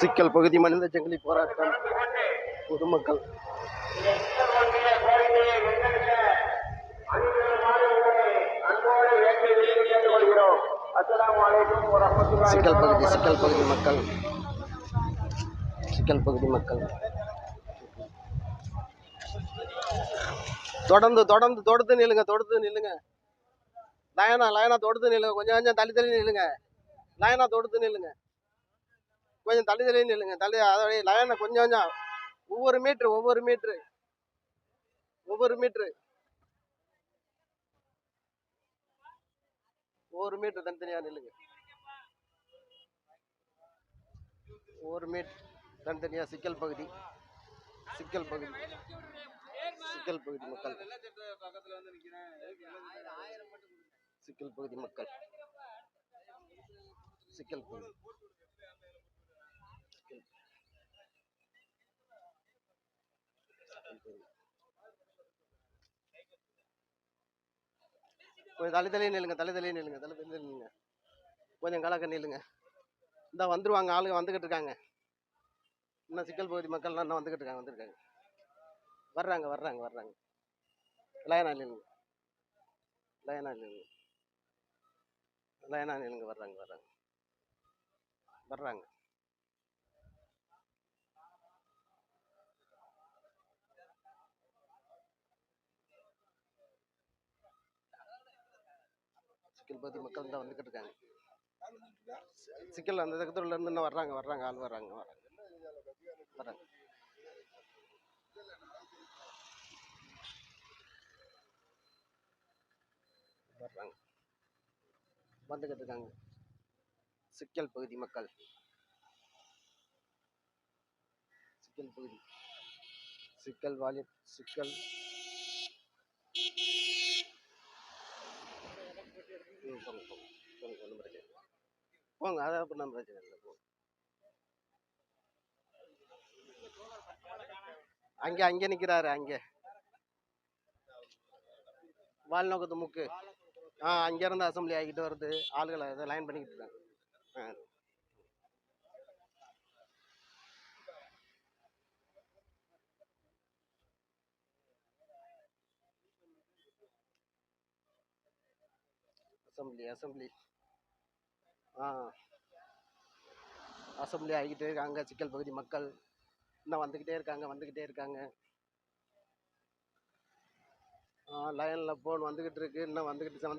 சிக்கல் பகுதி மனித ஜங்கிலி போராட்டம். பொதுமக்கள். சிக்கல் பகுதி சிக்கல் பகுதி மக்கள். சிக்கல் பகுதி மக்கள். தொடர்ந்து தொடர்ந்து தொடுத்து நில்லுங்க தொடுத்து நில்லுங்க. லயனா லயனா தொடுத்து நில்லுங்க கொஞ்சம் கொஞ்சம் தள்ளி தள்ளி நில்லுங்க. லயனா தொடுத்து நில்லுங்க. கொஞ்சம் தள்ளி தள்ளி நில்லுங்க. தள்ளி அதோடைய லயனை கொஞ்சம் கொஞ்சம். ஒவ்வொரு மீட்ரு ஒவ்வொரு மீட்ரு ஒவ்வொரு மீட்ரு ஒவ்வொரு மீட்ரு தனித்தனியாக நில்லுங்க. ஒவ்வொரு மீட் தனித்தனியாக சிக்கல் பகுதி. சிக்கல் பகுதி. சிக்கல் பகுதி மக்கள். சிக்கல் பகுதி மக்கள். சிக்கல் பகுதி சிக்கல். சிக்கல் பகுதி. கொஞ்சம் தலை தலையே நில்லுங்க தலை தலையே நில்லுங்க தலை தலையே நில்லுங்க. கொஞ்சம் கலக்க நில்லுங்க. இந்த வந்துருவாங்க ஆளுங்க வந்துக்கிட்டு இருக்காங்க. இன்னும் சிக்கல் பகுதி மக்கள்லாம் இன்னும் வந்துக்கிட்டு இருக்காங்க வந்திருக்காங்க. வர்றாங்க வர்றாங்க வர்றாங்க. லயனா நில்லுங்க. லயனா நில்லுங்க. லயனா நில்லுங்க வர்றாங்க வர்றாங்க. வர்றாங்க. சிக்கல் பகுதி மக்கள் தான் வந்துகிட்டு இருக்காங்க. சிக்கல் அந்த தகத்துல இருந்து இன்னும் வர்றாங்க வர்றாங்க ஆள் வர்றாங்க வர்றாங்க. வர்றாங்க. வர்றாங்க. வந்துகிட்டு இருக்காங்க. சிக்கல் பகுதி மக்கள். சிக்கல் பகுதி. சிக்கல் வாலி சிக்கல் ம், போங்க போங்க போங்க ஒன்றும் பிரச்சனை இல்லை. போங்க அதை ஒன்றும் பிரச்சனை இல்லை போங்க. அங்கே அங்கே நிற்கிறாரு அங்கே. வால் நோக்கத்து முக்கு. ஆ அங்கேருந்து அசம்பிளி ஆகிட்டு வருது. ஆளுகளை இதை லைன் பண்ணிக்கிட்டு இருக்காங்க. ஆ. Assembly assembly. ஆ. அசம்பிளி ஆகிக்கிட்டே இருக்காங்க சிக்கல் பகுதி மக்கள். இன்னும் வந்துக்கிட்டே இருக்காங்க வந்துக்கிட்டே இருக்காங்க. லைனில் ஃபோன் வந்துக்கிட்டு இருக்கு இன்னும் வந்துக்கிட்டு வந்து